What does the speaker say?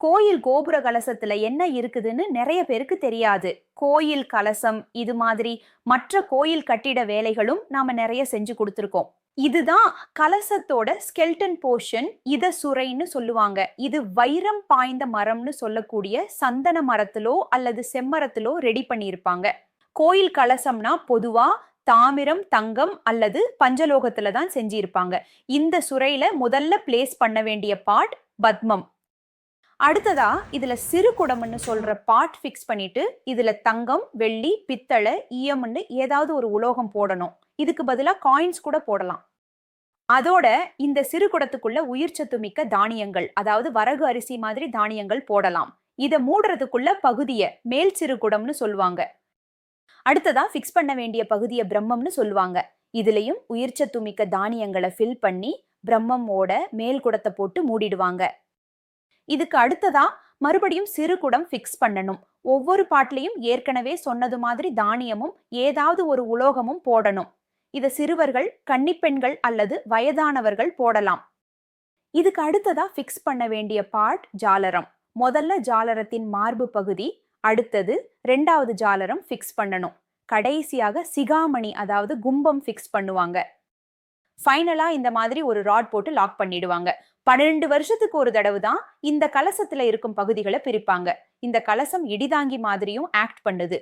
கோயில் கோபுர கலசத்துல என்ன இருக்குதுன்னு நிறைய பேருக்கு தெரியாது. கோயில் கலசம் இது மாதிரி மற்ற கோயில் கட்டிட வேலைகளும் நாம நிறைய செஞ்சு கொடுத்துருக்கோம். இதுதான் கலசத்தோட ஸ்கெல்டன் போர்ஷன் இத சுரைன்னு சொல்லுவாங்க. இது வைரம் பாய்ந்த மரம்னு சொல்லக்கூடிய சந்தன மரத்திலோ அல்லது செம்மரத்திலோ ரெடி பண்ணியிருப்பாங்க. கோயில் கலசம்னா பொதுவா தாமிரம் தங்கம் அல்லது பஞ்சலோகத்துல தான் செஞ்சிருப்பாங்க. இந்த சுரையில முதல்ல பிளேஸ் பண்ண வேண்டிய பாட் பத்மம். அடுத்ததா இதுல சிறு குடம்னு சொல்ற பார்ட் ஃபிக்ஸ் பண்ணிட்டு இதுல தங்கம் வெள்ளி பித்தளை ஈயம்னு ஏதாவது ஒரு உலோகம் போடணும். இதுக்கு பதிலாக காயின்ஸ் கூட போடலாம். அதோட இந்த சிறு குடத்துக்குள்ள உயிர்ச்சத்து மிக்க தானியங்கள் அதாவது வரகு அரிசி மாதிரி தானியங்கள் போடலாம். இதை மூடுறதுக்குள்ள பகுதியை மேல் சிறு குடம்னு சொல்லுவாங்க. அடுத்ததா ஃபிக்ஸ் பண்ண வேண்டிய பகுதியை பிரம்மம்னு சொல்லுவாங்க. இதுலயும் உயிர்ச்சத்து மிக்க தானியங்களை ஃபில் பண்ணி பிரம்மமோட மேல் குடத்தை போட்டு மூடிடுவாங்க. இதுக்கு அடுத்ததா மறுபடியும் சிறு குடம் ஃபிக்ஸ் பண்ணணும். ஒவ்வொரு பாட்லையும் ஏற்கனவே சொன்னது மாதிரி தானியமும் ஏதாவது ஒரு உலோகமும் போடணும். இதை சிறுவர்கள் கன்னிப்பெண்கள் அல்லது வயதானவர்கள் போடலாம். இதுக்கு அடுத்ததா ஃபிக்ஸ் பண்ண வேண்டிய பாட் ஜாலரம். முதல்ல ஜாலரத்தின் மார்பு பகுதி அடுத்தது ரெண்டாவது ஜாலரம் ஃபிக்ஸ் பண்ணணும். கடைசியாக சிகாமணி அதாவது கும்பம் ஃபிக்ஸ் பண்ணுவாங்க. ஃபைனலாக இந்த மாதிரி ஒரு ராட் போட்டு லாக் பண்ணிடுவாங்க. பன்னிரெண்டு வருஷத்துக்கு ஒரு தடவை தான் இந்த கலசத்துல இருக்கும் பகுதிகளை பிரிப்பாங்க. இந்த கலசம் இடிதாங்கி மாதிரியும் ஆக்ட் பண்ணுது.